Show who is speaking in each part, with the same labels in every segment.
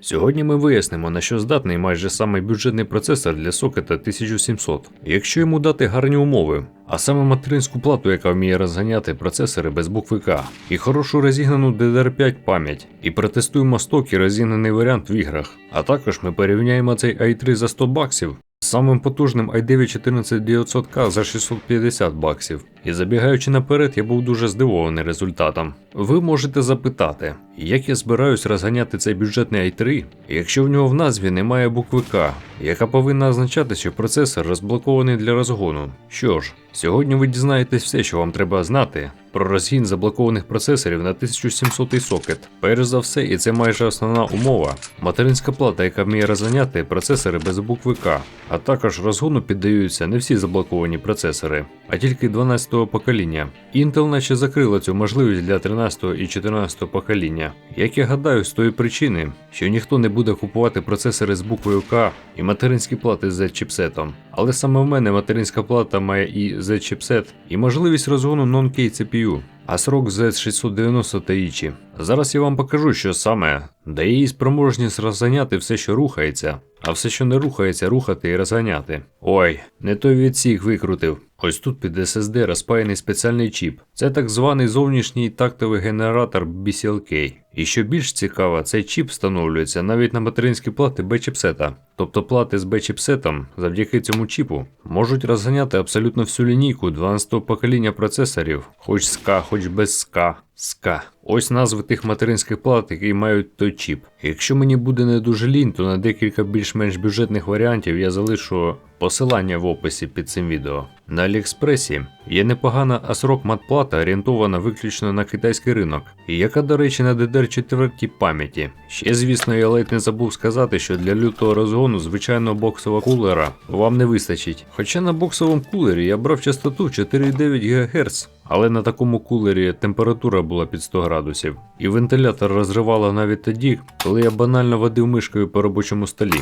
Speaker 1: Сьогодні ми вияснимо, на що здатний майже самий бюджетний процесор для сокета 1700, якщо йому дати гарні умови, а саме материнську плату, яка вміє розганяти процесори без букви К, і хорошу розігнану DDR5 пам'ять, і протестуємо сток і розігнаний варіант в іграх. А також ми порівняємо цей i3 за 100 баксів з самим потужним i9 14900K за 650 баксів. І забігаючи наперед, я був дуже здивований результатом. Ви можете запитати, як я збираюсь розганяти цей бюджетний i3, якщо в нього в назві немає букви К, яка повинна означати, що процесор розблокований для розгону. Що ж, сьогодні ви дізнаєтесь все, що вам треба знати про розгін заблокованих процесорів на 1700 сокет. Перш за все, і це майже основна умова, материнська плата, яка вміє розганяти процесори без букви К, а також розгону піддаються не всі заблоковані процесори, а тільки 12-го покоління. Intel наче закрила цю можливість для 13-го і 14-го покоління. Як я гадаю, з тої причини, що ніхто не буде купувати процесори з буквою К і материнські плати з Z-чіпсетом. Але саме в мене материнська плата має і Z-чіпсет, і можливість розгону non-K CPU, а срок Z690 Taichi. Зараз я вам покажу, що саме дає їй спроможність розганяти все, що рухається, а все, що не рухається, рухати і розганяти. Ой, не той відсік викрутив. Ось тут під SSD розпаяний спеціальний чіп. Це так званий зовнішній тактовий генератор BCLK. І що більш цікаво, цей чіп встановлюється навіть на материнські плати B-чіпсета. Тобто плати з B-чіпсетом завдяки цьому чіпу можуть розганяти абсолютно всю лінійку 12-го покоління процесорів, хоч з К, хоч без СК. СК. Ось назви тих материнських плат, які мають той чіп. Якщо мені буде не дуже лінь, то на декілька більш-менш бюджетних варіантів я залишу посилання в описі під цим відео. На Аліекспресі є непогана ASRock матплата, орієнтована виключно на китайський ринок, яка, до речі, на DDR4 пам'яті. Ще, звісно, я ледь не забув сказати, що для лютого розгону звичайного боксового кулера вам не вистачить. Хоча на боксовому кулері я брав частоту 4,9 ГГц. Але на такому кулері температура була під 100 градусів, і вентилятор розривало навіть тоді, коли я банально водив мишкою по робочому столі.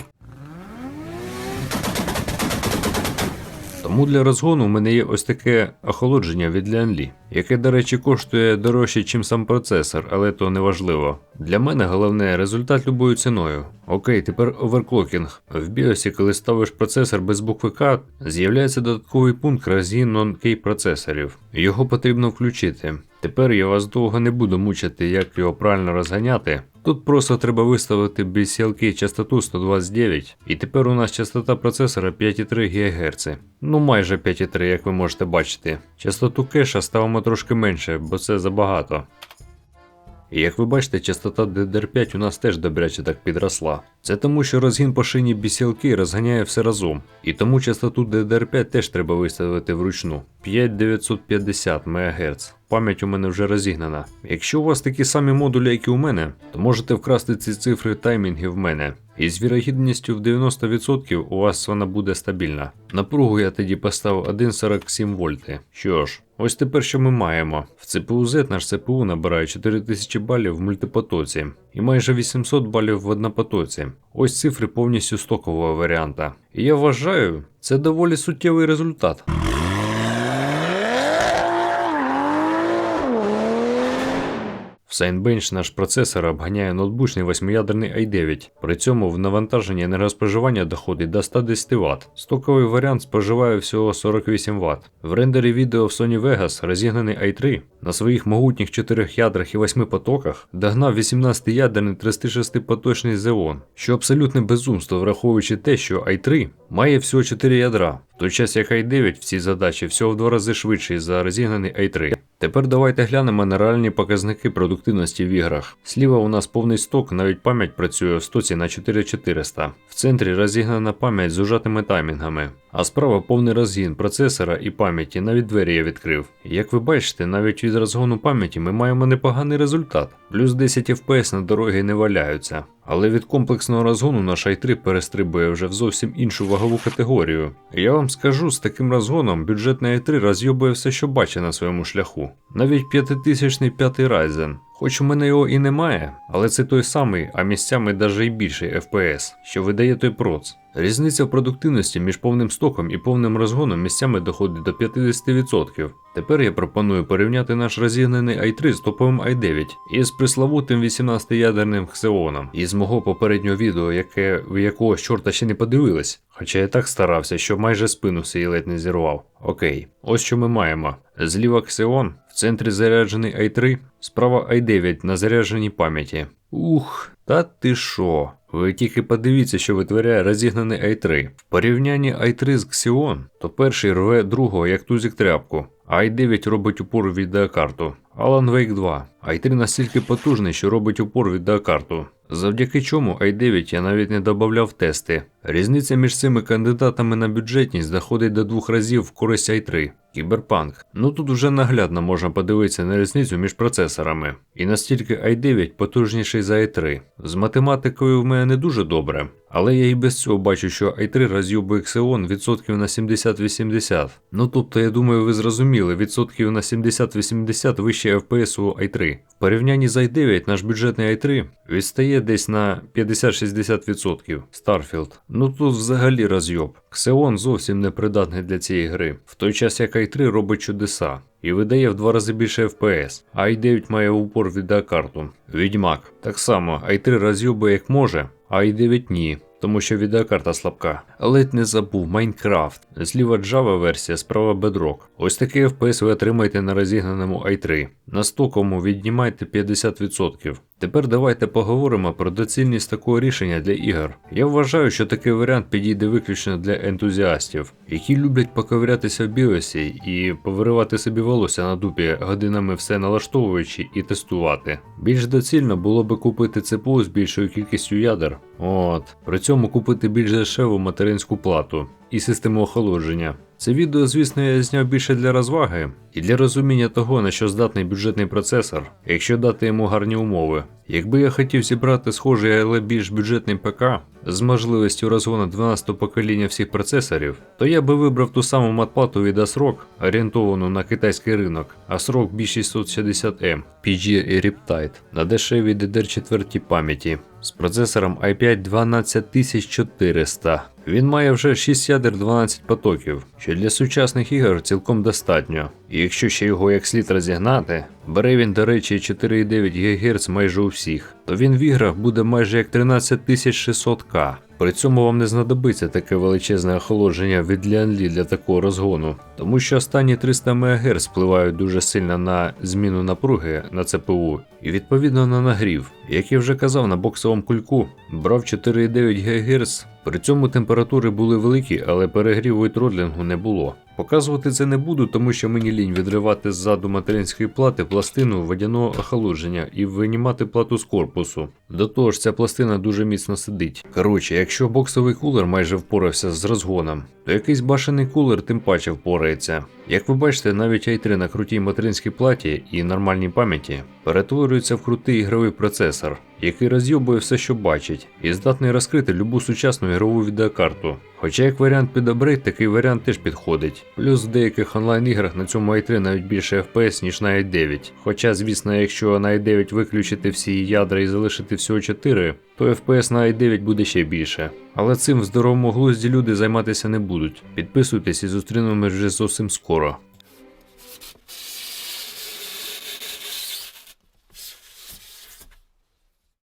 Speaker 1: Тому для розгону в мене є ось таке охолодження від Lianli, яке, до речі, коштує дорожче, ніж сам процесор, але то не важливо. Для мене головне результат любою ціною. Окей, тепер оверклокінг. В біосі, коли ставиш процесор без букви К, з'являється додатковий пункт розгін non-K процесорів. Його потрібно включити. Тепер я вас довго не буду мучити, як його правильно розганяти. Тут просто треба виставити BCLK частоту 129, і тепер у нас частота процесора 5,3 ГГц. Ну майже 5,3, як ви можете бачити. Частоту кеша ставимо трошки менше, бо це забагато. І як ви бачите, частота DDR5 у нас теж добряче так підросла. Це тому, що розгін по шині BCLK розганяє все разом, і тому частоту DDR5 теж треба виставити вручну 5950 МГц. Пам'ять у мене вже розігнана. Якщо у вас такі самі модулі, як і у мене, то можете вкрасти ці цифри таймінгів в мене. І з вірогідністю в 90% у вас вона буде стабільна. Напругу я тоді поставив 1,47 вольти. Що ж, ось тепер що ми маємо. В CPU-Z наш CPU набирає 4000 балів в мультипотоці і майже 800 балів в однопотоці. Ось цифри повністю стокового варіанта. І я вважаю, це доволі суттєвий результат. Signbench наш процесор обганяє ноутбучний 8-ядерний i9. При цьому в навантаженні енергоспоживання доходить до 110 Вт. Стоковий варіант споживає всього 48 Вт. В рендері відео в Sony Vegas розігнаний i3 на своїх могутніх 4 ядрах і 8 потоках догнав 18-ядерний 36-поточний Xeon, що абсолютне безумство, враховуючи те, що i3 має всього 4 ядра, в той час як i9 в цій задачі всього в два рази швидший за розігнаний i3. Тепер давайте глянемо на реальні показники продуктивності в іграх. Сліва у нас повний сток, навіть пам'ять працює в стоці на 4400. В центрі розігнана пам'ять з ужатими таймінгами, а справа повний розгін процесора і пам'яті, навіть двері я відкрив. Як ви бачите, навіть від розгону пам'яті ми маємо непоганий результат. Плюс 10 FPS на дорогі не валяються. Але від комплексного розгону наш i3 перестрибує вже в зовсім іншу вагову категорію. Я вам скажу, з таким розгоном бюджетний i3 розйобує все, що бачить на своєму шляху. Навіть 5000 п'ятий Ryzen. Хоч у мене його і немає, але це той самий, а місцями даже й більший FPS, що видає той проц. Різниця в продуктивності між повним стоком і повним розгоном місцями доходить до 50%. Тепер я пропоную порівняти наш розігнаний i3 з топовим i9 і з приславутим 18-ядерним Xeon. Із мого попереднього відео, яке ви якогось чорта ще не подивились. Хоча я так старався, що майже спину свій ледь не зірвав. Окей, ось що ми маємо. Зліва Xeon, в центрі заряджений i3, справа i9 на зарядженій пам'яті. Ух, та ти що? Ви тільки подивіться, що витворяє розігнаний i3. В порівнянні i3 з Xeon, то перший рве другого як тузик тряпку, а i9 робить упор у відеокарту. Alan Wake 2. i3 настільки потужний, що робить упор в відеокарту. Завдяки чому i9 я навіть не додавав тести. Різниця між цими кандидатами на бюджетність доходить до двох разів в користь i3. Кіберпанк. Ну тут вже наглядно можна подивитися на різницю між процесорами. І настільки i9 потужніший за i3. З математикою в мене не дуже добре, але я і без цього бачу, що i3 роз'юбує Xeon відсотків на 70-80. Ну тобто, я думаю, ви зрозуміли, відсотків на 70-80 вище FPS у i3. В порівнянні з i9 наш бюджетний i3 відстає десь на 50-60%. Starfield. Ну тут взагалі розйоб. Xeon зовсім не придатний для цієї гри, в той час як i3 робить чудеса. І видає в два рази більше FPS, а i9 має упор в відеокарту. Відьмак. Так само, i3 роз'юбує як може, а й дев'ять ні. Тому що відеокарта слабка. Ледь не забув Майнкрафт. Зліва Java версія, справа Bedrock. Ось такий FPS ви отримаєте на розігнаному i3. На стокому віднімайте 50%. Тепер давайте поговоримо про доцільність такого рішення для ігор. Я вважаю, що такий варіант підійде виключно для ентузіастів, які люблять поковирятися в біосі і повиривати собі волосся на дупі годинами все налаштовуючи і тестувати. Більш доцільно було би купити ЦПУ з більшою кількістю ядер. От, при цьому купити більш дешеву материнську плату і систему охолодження. Це відео, звісно, я зняв більше для розваги і для розуміння того, на що здатний бюджетний процесор, якщо дати йому гарні умови. Якби я хотів зібрати схожий, але більш бюджетний ПК з можливістю розгону 12-го покоління всіх процесорів, то я би вибрав ту саму матплату від ASRock, орієнтовану на китайський ринок, ASRock B660M, PG і Riptide на дешевій DDR4 пам'яті з процесором i5 12400. Він має вже 6 ядер 12 потоків, що для сучасних ігор цілком достатньо. І якщо ще його як слід розігнати, бере він, до речі, 4,9 ГГц майже у всіх, то він в іграх буде майже як 13600К. При цьому вам не знадобиться таке величезне охолодження від Lianli для такого розгону, тому що останні 300 МГц впливають дуже сильно на зміну напруги на ЦПУ і відповідно на нагрів. Як я вже казав, на боксовому кульку брав 4,9 ГГц, при цьому температури були великі, але перегріву і тродлінгу не було. Показувати це не буду, тому що мені лінь відривати ззаду материнської плати пластину водяного охолодження і винімати плату з корпусу. До того ж, ця пластина дуже міцно сидить. Коротше, якщо боксовий кулер майже впорався з розгоном, то якийсь башений кулер тим паче впорається. Як ви бачите, навіть i3 на крутій материнській платі і нормальній пам'яті перетворюється в крутий ігровий процесор, який розйобує все, що бачить, і здатний розкрити любу сучасну ігрову відеокарту. Хоча як варіант під апгрейд, такий варіант теж підходить. Плюс в деяких онлайн-іграх на цьому i3 навіть більше FPS, ніж на i9. Хоча, звісно, якщо на i9 виключити всі ядра і залишити всього 4, то FPS на i9 буде ще більше. Але цим в здоровому глузді люди займатися не будуть. Підписуйтесь і зустрінемось вже зовсім скоро.